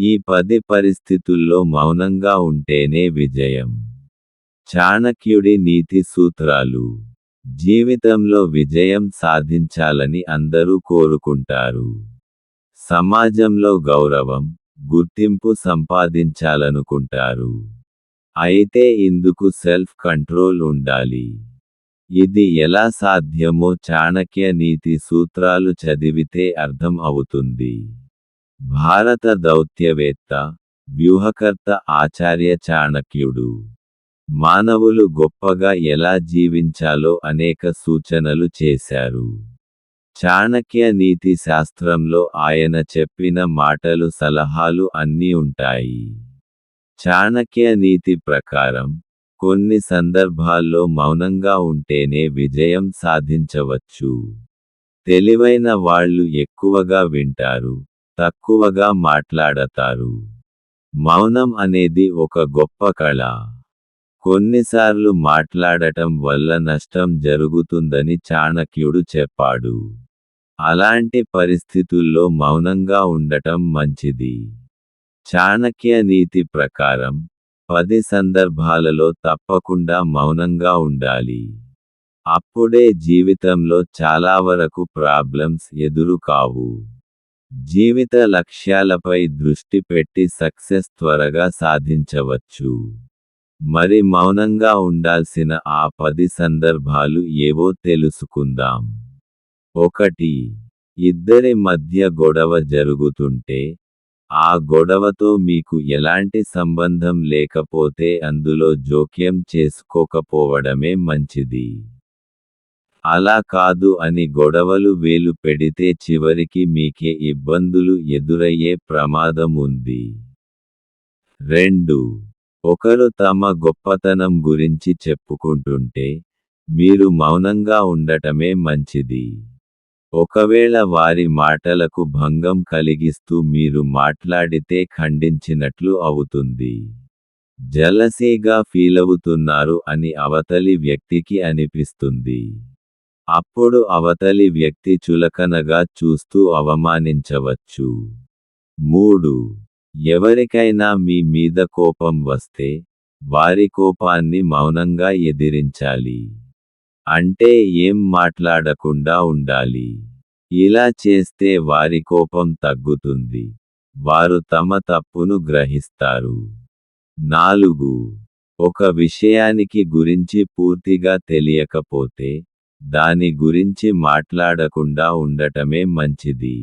ఈ పది పరిస్థితుల్లో మౌనంగా ఉంటేనే విజయం. చాణక్యుడి నీతి సూత్రాలు. జీవితంలో విజయం సాధించాలని అందరూ కోరుకుంటారు. సమాజంలో గౌరవం గుర్తింపు సంపాదించాలనుకుంటారు. అయితే ఇందుకు సెల్ఫ్ కంట్రోల్ ఉండాలి. ఇది ఎలా సాధ్యమో చాణక్య నీతి సూత్రాలు చదివితే అర్థం అవుతుంది. భారత దౌత్యవేత్త వ్యూహకర్త ఆచార్య చాణక్యుడు. మానవులు గొప్పగా ఎలా జీవించాలో అనేక సూచనలు చేశారు. చాణక్య నీతి శాస్త్రంలో ఆయన చెప్పిన మాటలు సలహాలు అన్నీ ఉంటాయి. చాణక్య నీతి ప్రకారం కొన్ని సందర్భాల్లో మౌనంగా ఉంటేనే విజయం సాధించవచ్చు. తెలివైన వాళ్ళు ఎక్కువగా వింటారు. తక్కువగా మాట్లాడతారు. మౌనం అనేది ఒక గొప్ప కళ. కొన్నిసార్లు మాట్లాడటం వల్ల నష్టం జరుగుతుందని చాణక్యుడు చెప్పాడు. అలాంటి పరిస్థితుల్లో మౌనంగా ఉండటం మంచిది. చాణక్య నీతి ప్రకారం పది సందర్భాలలో తప్పకుండా మౌనంగా ఉండాలి. అప్పుడే జీవితంలో చాలా వరకు ప్రాబ్లమ్స్ ఎదురు కావు జీవిత లక్ష్యాలపై దృష్టి పెట్టి సక్సెస్ త్వరగా సాధించవచ్చు. మరి మౌనంగా ఉండాల్సిన ఆ పది సందర్భాలు ఏవో తెలుసుకుందాం. ఒకటి ఇద్దరి మధ్య గొడవ జరుగుతుంటే ఆ గొడవతో మీకు ఎలాంటి సంబంధం లేకపోతే అందులో జోక్యం చేసుకోకపోవడమే మంచిది. అలా కాదు అని గొడవలు వేలు పెడితే చివరికి మీకే ఇబ్బందులు ఎదురయ్యే ప్రమాదం ఉంది. రెండు. ఒకరు తమ గొప్పతనం గురించి చెప్పుకుంటుంటే మీరు మౌనంగా ఉండటమే మంచిది. ఒకవేళ వారి మాటలకు భంగం కలిగిస్తూ మీరు మాట్లాడితే ఖండించినట్లు అవుతుంది. జలసేగా ఫీలవుతున్నారు అని అవతలి వ్యక్తికి అనిపిస్తుంది. అప్పుడు అవతలి వ్యక్తి చులకనగా చూస్తూ అవమానించవచ్చు. మూడు. ఎవరికైనా మీ మీద కోపం వస్తే వారి కోపాన్ని మౌనంగా ఎదిరించాలి. అంటే ఏం మాట్లాడకుండా ఉండాలి. ఇలా చేస్తే వారి కోపం తగ్గుతుంది. వారు తమ తప్పును గ్రహిస్తారు. నాలుగు. ఒక విషయానికి గురించి పూర్తిగా తెలియకపోతే దాని గురించి మాట్లాడకుండా ఉండటమే మంచిది.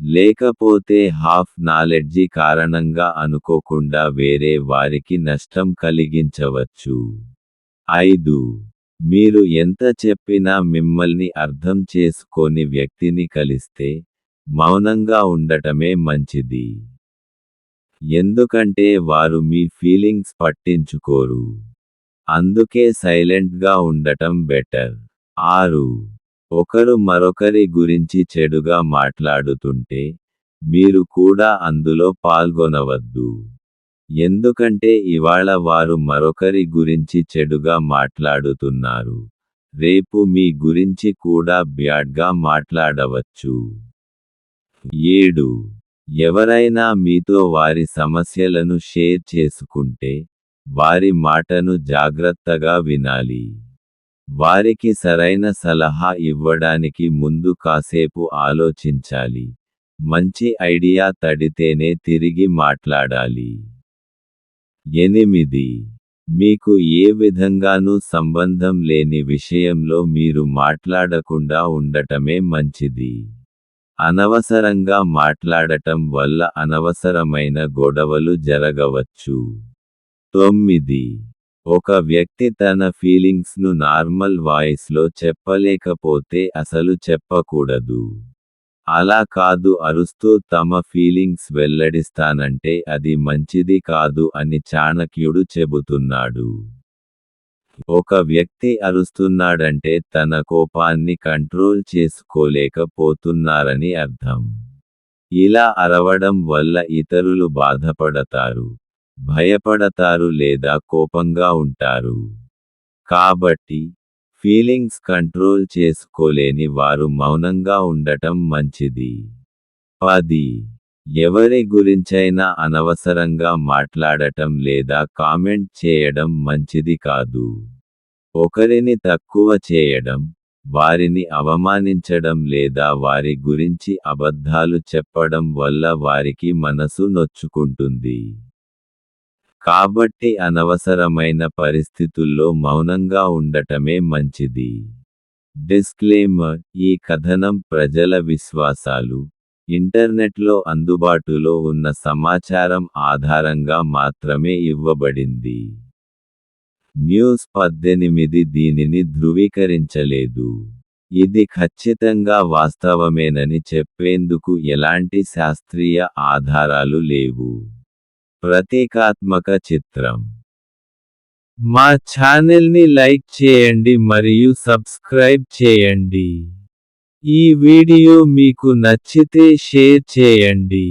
లేకపోతే హాఫ్ నాలెడ్జి కారణంగా అనుకోకుండా వేరే వారికి నష్టం కలిగించవచ్చు. ఐదు. మీరు ఎంత చెప్పినా మిమ్మల్ని అర్థం చేసుకోని వ్యక్తిని కలిస్తే మౌనంగా ఉండటమే మంచిది. ఎందుకంటే వారు మీ ఫీలింగ్స్ పట్టించుకోరు. అందుకే సైలెంట్గా ఉండటం బెటర్. ఆరు. ఒకరు మరొకరి గురించి చెడుగా మాట్లాడుతుంటే మీరు కూడా అందులో పాల్గొనవద్దు. ఎందుకంటే ఇవాళ వారు మరొకరి గురించి చెడుగా మాట్లాడుతున్నారు. రేపు మీ గురించి కూడా బ్యాడ్గా మాట్లాడవచ్చు. ఏడు. ఎవరైనా మీతో వారి సమస్యలను షేర్ చేసుకుంటే వారి మాటను జాగ్రత్తగా వినాలి. వారికి సరైన సలహా ఇవ్వడానికి ముందు కాసేపు ఆలోచించాలి. మంచి ఐడియా తడితేనే తిరిగి మాట్లాడాలి. ఎనిమిది. మీకు ఏ విధంగానూ సంబంధం లేని విషయంలో మీరు మాట్లాడకుండా ఉండటమే మంచిది. అనవసరంగా మాట్లాడటం వల్ల అనవసరమైన గొడవలు జరగవచ్చు. తొమ్మిది. ఒక వ్యక్తి తన ఫీలింగ్స్ను నార్మల్ వాయిస్లో చెప్పలేకపోతే అసలు చెప్పకూడదు. అలా కాదు అరుస్తూ తమ ఫీలింగ్స్ వెల్లడిస్తానంటే అది మంచిది కాదు అని చాణక్యుడు చెబుతున్నాడు. ఒక వ్యక్తి అరుస్తున్నాడంటే తన కోపాన్ని కంట్రోల్ చేసుకోలేకపోతున్నారని అర్థం. ఇలా అరవడం వల్ల ఇతరులు బాధపడతారు. భయపడతారు లేదా కోపంగా ఉంటారు కాబట్టి ఫీలింగ్స్ కంట్రోల్ చేసుకోలేని వారు మౌనంగా ఉండటం మంచిది పది ఎవరి గురించైనా అనవసరంగా మాట్లాడటం లేదా కామెంట్ చేయడం మంచిది కాదు. ఒకరిని తక్కువ చేయడం, వారిని అవమానించడం లేదా వారి గురించి అబద్ధాలు చెప్పడం వల్ల వారికి మనసు నొచ్చుకుంటుంది. కాబట్టి అనవసరమైన పరిస్థితుల్లో మౌనంగా ఉండటమే మంచిది. డిస్క్లేమర్ ఈ కథనం ప్రజల విశ్వాసాలు, ఇంటర్నెట్లో అందుబాటులో ఉన్న సమాచారం ఆధారంగా మాత్రమే ఇవ్వబడింది. న్యూస్ పద్దెనిమిది దీనిని ధృవీకరించలేదు. ఇది ఖచ్చితంగా వాస్తవమేనని చెప్పేందుకు ఎలాంటి శాస్త్రీయ ఆధారాలు లేవు. ప్రతీకాత్మక చిత్రం మా ఛానల్ని లైక్ చేయండి మరియు సబ్స్క్రైబ్ చేయండి. ఈ వీడియో మీకు నచ్చితే షేర్ చేయండి.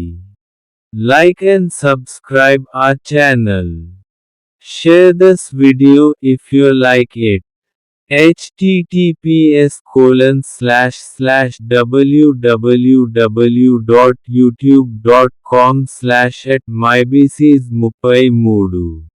లైక్ అండ్ సబ్స్క్రైబ్ ఆ channel. Share this video if you like it https colon slash slash www.youtube.com slash at myBCs 33